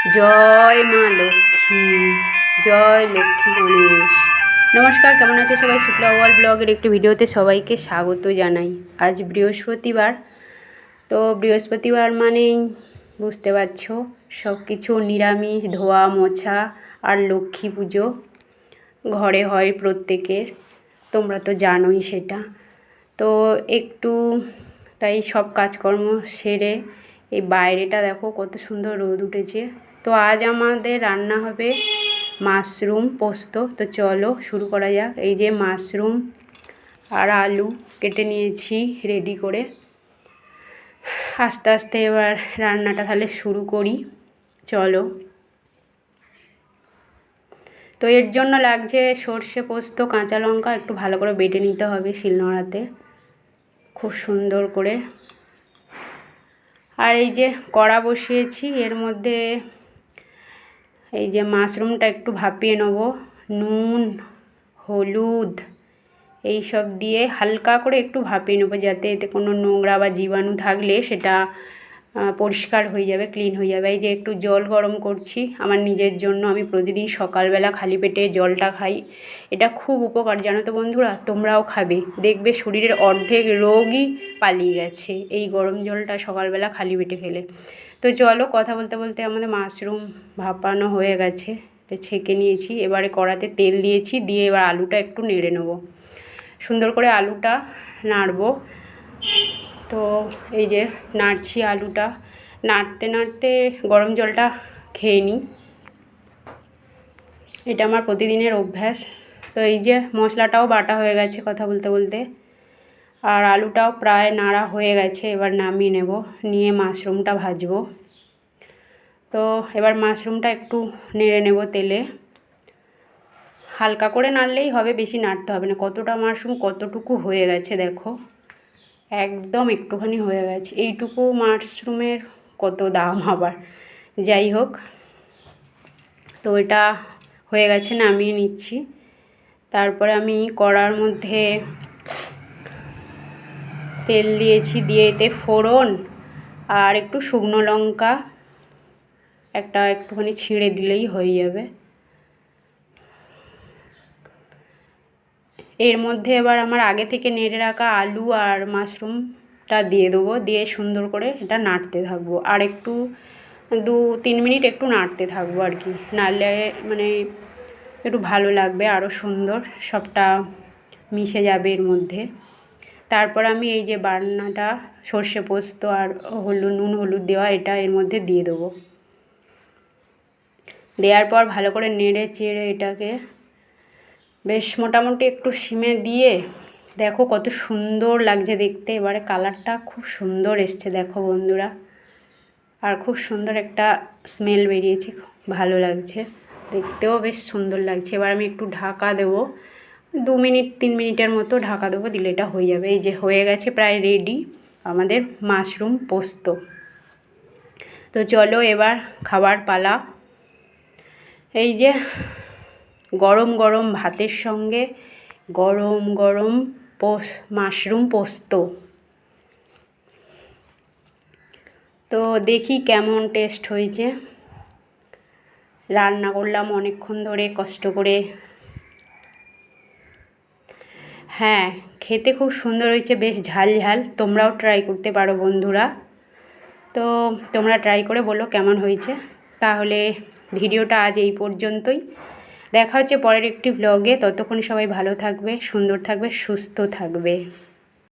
জয় মা লক্ষ্মী, জয় লক্ষ্মী গণেশ। নমস্কার, কেমন আছে সবাই? শুক্লা ওয়ার্ল্ড ব্লগের একটি ভিডিওতে সবাইকে স্বাগত জানাই। আজ বৃহস্পতিবার। তো বৃহস্পতিবার মানেই বুঝতে পারছ সব কিছু নিরামিষ, ধোয়া, মোছা আর লক্ষ্মী পুজো ঘরে হয় প্রত্যেকের। তোমরা তো জানোই সেটা। তো একটু তাই সব কাজকর্ম সেরে এই বাইরেটা দেখো, কত সুন্দর রোদ উঠেছে। তো আজ আমাদের রান্না হবে মাশরুম পোস্ত। তো চলো শুরু করা যাক। এই যে মাশরুম আর আলু কেটে নিয়েছি রেডি করে। আস্তে আস্তে এবার রান্নাটা তাহলে শুরু করি। চলো। তো এর জন্য লাগছে সর্ষে পোস্ত, কাঁচা লঙ্কা একটু ভালো করে বেটে নিতে হবে শিলনোড়াতে। খুব সুন্দর করে। আর এই যে কড়া বসিয়েছি, এর মধ্যে এই যে মাশরুমটা একটু ভাপিয়ে নেব। নুন, হলুদ, এই সব দিয়ে হালকা করে একটু ভাপিয়ে নেব যাতে এতে কোনো নোংরা বা জীবাণু থাকলে সেটা পরিষ্কার হয়ে যাবে, ক্লিন হয়ে যাবে। এই যে একটু জল গরম করছি, আমার নিজের জন্য। আমি প্রতিদিন সকালবেলা খালি পেটে জলটা খাই। এটা খুব উপকার, জানো তো বন্ধুরা, তোমরাও খাবে। দেখবে শরীরের অর্ধেক রোগই পালিয়ে গেছে এই গরম জলটা সকালবেলা খালি পেটে খেলে। তো চলো কথা বলতে বলতে আমাদের মাশরুম ভাপানো হয়ে গেছে। ছেঁকে নিয়েছি, এবারে কড়াতে তেল দিয়েছি, দিয়ে এবার আলুটা একটু নেড়ে নেব। সুন্দর করে আলুটা নাড়বো। তো এই যে নাড়ছি আলুটা, নাড়তে নাড়তে গরম জলটা খেয়ে নিই। এটা আমার প্রতিদিনের অভ্যাস। তো এই যে মশলাটাও বাটা হয়ে গেছে কথা বলতে বলতে। আর আলুটাও প্রায় নাড়া হয়ে গেছে, এবার নামিয়ে নেব। নিয়ে মাশরুমটা ভাজবো। তো এবার মাশরুমটা একটু নেড়ে নেব তেলে। হালকা করে নাড়লেই হবে, বেশি নাড়তে হবে না। কতটা মাশরুম কতটুকু হয়ে গেছে দেখো। একদম একটুখানি হয়ে গেছে। এইটুকু মাশরুমের কত দাম আবার। যাই হোক, তো এটা হয়ে গেছে, নামিয়ে নিচ্ছি। তারপরে আমি কড়ার মধ্যে তেল দিয়েছি, দিয়ে এতে ফোড়ন আর একটু শুকনো লঙ্কা, একটা একটুখানি ছিঁড়ে দিলেই হয়ে যাবে। এর মধ্যে এবার আমার আগে থেকে নেড়ে রাখা আলু আর মাশরুমটা দিয়ে দেবো, দিয়ে সুন্দর করে এটা নাড়তে থাকব। আর একটু দু তিন মিনিট একটু নাড়তে থাকব আর কি, নাড়লে মানে একটু ভালো লাগবে আরও সুন্দর, সবটা মিশে যাবে এর মধ্যে। তারপর আমি এই যে বান্নাটা, সর্ষে পোস্ত আর হলুদ নুন, হলুদ দেওয়া, এটা এর মধ্যে দিয়ে দেবো। দেওয়ার পর ভালো করে নেড়ে চেড়ে এটাকে বেশ মোটামুটি একটু সিমে দিয়ে, দেখো কত সুন্দর লাগছে দেখতে। এবারে কালারটা খুব সুন্দর এসছে, দেখো বন্ধুরা। আর খুব সুন্দর একটা স্মেল বেরিয়েছে ভালো লাগছে। দেখতেও বেশ সুন্দর লাগছে। এবার আমি একটু ঢাকা দেবো। দু মিনিট, তিন মিনিটের মতো ঢাকা দেবো, দিলে এটা হয়ে যাবে। এই যে হয়ে গেছে প্রায় রেডি আমাদের মাশরুম পোস্ত। তো চলো এবার খাবার পালা। এই যে গরম গরম ভাতের সঙ্গে গরম গরম পোস মাশরুম পোস্ত। তো দেখি কেমন টেস্ট হয়েছে। রান্না করলাম অনেকক্ষণ ধরে, কষ্ট করে হ্যাঁ খেতে খুব সুন্দর হয়েছে, বেশ ঝাল ঝাল। তোমরাও ট্রাই করতে পারো বন্ধুরা। তো তোমরা ট্রাই করে বলো কেমন হয়েছে। তাহলে ভিডিওটা আজ এই পর্যন্তই। দেখা হচ্ছে পরের একটি ব্লগে ততক্ষণ সবাই ভালো থাকবে, সুন্দর থাকবে, সুস্থ থাকবে।